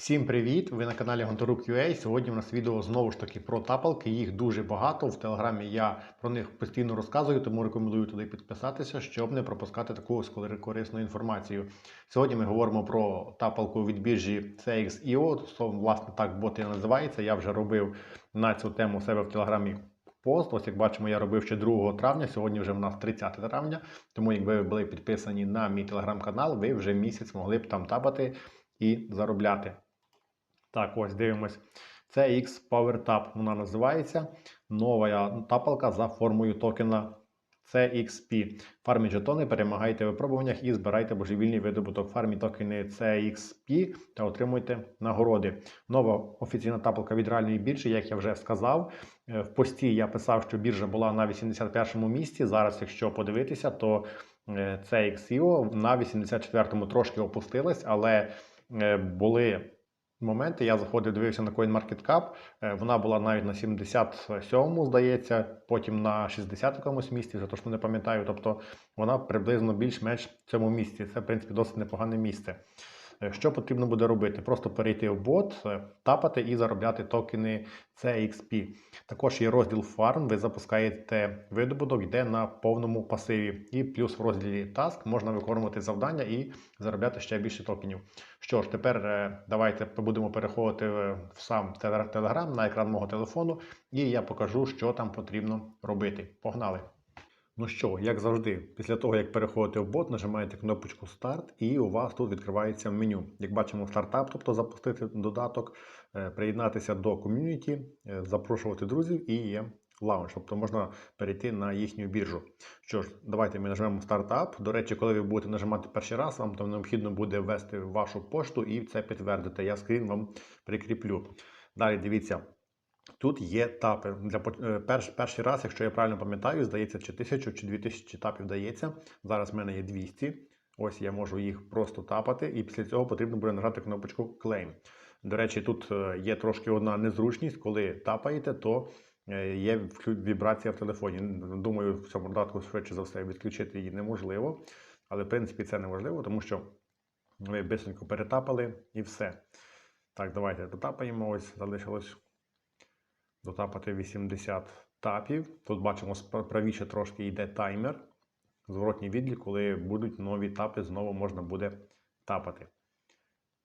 Всім привіт! Ви на каналі Гонтарук.ua. Сьогодні у нас відео знову ж таки про тапалки. Їх дуже багато. В телеграмі я про них постійно розказую, тому рекомендую туди підписатися, щоб не пропускати таку корисну інформацію. Сьогодні ми говоримо про тапалку від біржі CXIO. Власне, так бот називається. Я вже робив на цю тему у себе в телеграмі. Пост, ось як бачимо, я робив ще 2 травня, сьогодні вже в нас 30 травня. Тому, якби ви були підписані на мій телеграм-канал, ви вже місяць могли б там тапати і заробляти. Так, ось дивимось. Це X Power Tap, вона називається. Нова тапалка за формою токена CXP. Фарміть жетони, перемагайте в випробуваннях і збирайте божевільний видобуток. Фармі токени CXP та отримуйте нагороди. Нова офіційна тапалка від реальної біржі, як я вже сказав. Е, В пості я писав, що біржа була на 81-му місці. Зараз, якщо подивитися, то е, CXIO на 84-му трошки опустилась, але е, були моменти. Я заходив, дивився на CoinMarketCap, е, Вона була навіть на 77-му, здається, потім на 60 якомусь місці, те, що не пам'ятаю. Тобто вона приблизно більш-менш в цьому місці. Це, в принципі, досить непогане місце. Е, Що потрібно буде робити? Просто перейти в бот, е, тапати і заробляти токени CXP. Також є розділ Farm, ви запускаєте видобуток, йде на повному пасиві. І плюс в розділі Task можна виконувати завдання і заробляти ще більше токенів. Що ж, тепер е, давайте будемо переходити в сам Telegram на екран мого телефону, і я покажу, що там потрібно робити. Погнали! Ну що, як завжди, після того, як переходите в бот, нажимаєте кнопочку Старт, і у вас тут відкривається меню. Як бачимо, стартап, тобто запустити додаток, е, приєднатися до ком'юніті, е, запрошувати друзів і є лаунж, тобто можна перейти на їхню біржу. Що ж, давайте ми нажмемо стартап. До речі, коли ви будете нажимати перший раз, вам там необхідно буде ввести вашу пошту і це підтвердити. Я скрін вам прикріплю. Далі дивіться. Тут є тапи. Для е, перш, перший раз, якщо я правильно пам'ятаю, здається, чи 1000 чи 2000 тапів дається. Зараз в мене є 200. Ось я можу їх просто тапати, і після цього потрібно буде нажати кнопочку Claim. До речі, тут е, є трошки одна незручність, коли тапаєте, то е, є вібрація в телефоні. Думаю, в цьому додатку швидше за все відключити її неможливо. Але в принципі це неможливо, тому що ви бисенько перетапали і все. Так, давайте дотапаємо. Ось залишилось дотапати 80 тапів. Тут бачимо правіше трошки йде таймер. Зворотній відлік, коли будуть нові тапи, знову можна буде тапати.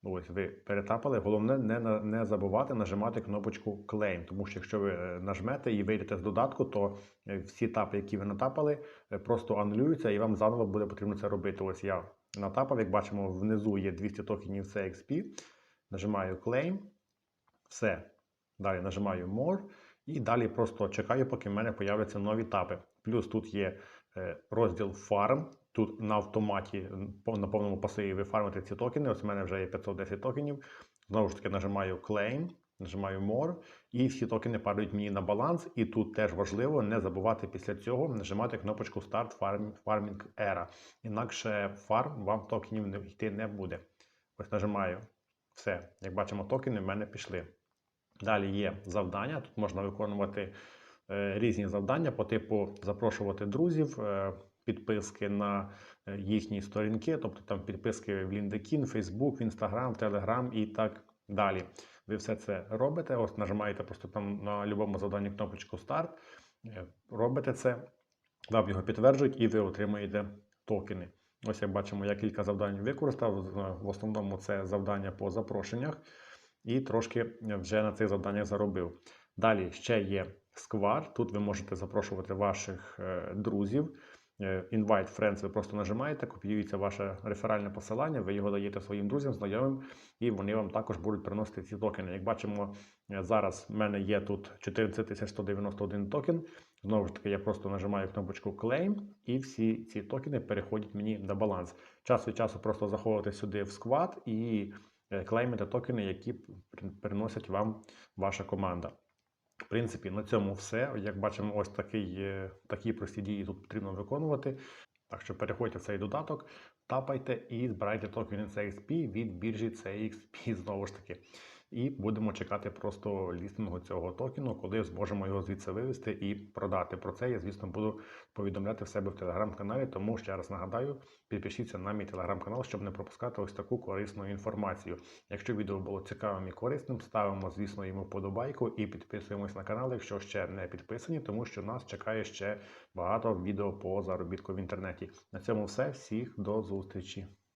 Ось ви перетапали. Головне не, не забувати нажимати кнопочку Claim, тому що якщо ви е, нажмете і вийдете з додатку, то е, всі тапи, які ви натапали, е, просто анулюються і вам заново буде потрібно це робити. Ось я натапав, як бачимо, внизу є 200 токенів CXP. Нажимаю Claim. Все. Далі нажимаю More. І далі просто чекаю, поки в мене появляться нові тапи. Плюс тут є е, розділ Farm. Тут на автоматі на повному пасиві ви фармите ці токени. Ось у мене вже є 510 токенів. Знову ж таки, нажимаю Claim, нажимаю More, і всі токени падають мені на баланс. І тут теж важливо не забувати після цього нажимати кнопочку Start Farming Era. Інакше фарм вам токенів не йти не буде. Ось нажимаю. Все, як бачимо, токени в мене пішли. Далі є завдання. Тут можна виконувати е, різні завдання по типу запрошувати друзів, е, підписки на е, їхні сторінки, тобто там підписки в LinkedIn, Facebook, Instagram, Telegram і так далі. Ви все це робите. Ось нажимаєте просто там на будь-якому завданні кнопочку Старт. Робите це, вам його підтверджують, і ви отримаєте токени. Ось як бачимо, я кілька завдань використав. В основному це завдання по запрошеннях і трошки вже на цих завданнях заробив. Далі ще є Square. Тут ви можете запрошувати ваших е, друзів. Е, Invite Friends ви просто нажимаєте, копіюється ваше реферальне посилання, ви його даєте своїм друзям, знайомим, і вони вам також будуть приносити ці токени. Як бачимо, е, зараз в мене є тут 14191 токен. Знову ж таки, я просто нажимаю кнопочку Claim, і всі ці токени переходять мені на баланс. Час від часу просто заходите сюди в склад і е, клеймити токени, які приносять вам ваша команда. В принципі, на цьому все. Як бачимо, ось такий, такі прості дії тут потрібно виконувати. Так що переходьте в цей додаток, тапайте і збирайте токени CXP від біржі CXP знову ж таки. І будемо чекати просто лістингу цього токену, коли зможемо його звідси вивести і продати. Про це я, звісно, буду повідомляти в себе в телеграм-каналі. Тому ще раз нагадаю, підпишіться на мій телеграм-канал, щоб не пропускати ось таку корисну інформацію. Якщо відео було цікавим і корисним, ставимо, звісно, йому вподобайку і підписуємось на канал, якщо ще не підписані, тому що нас чекає ще багато відео по заробітку в інтернеті. На цьому все. Всіх до зустрічі.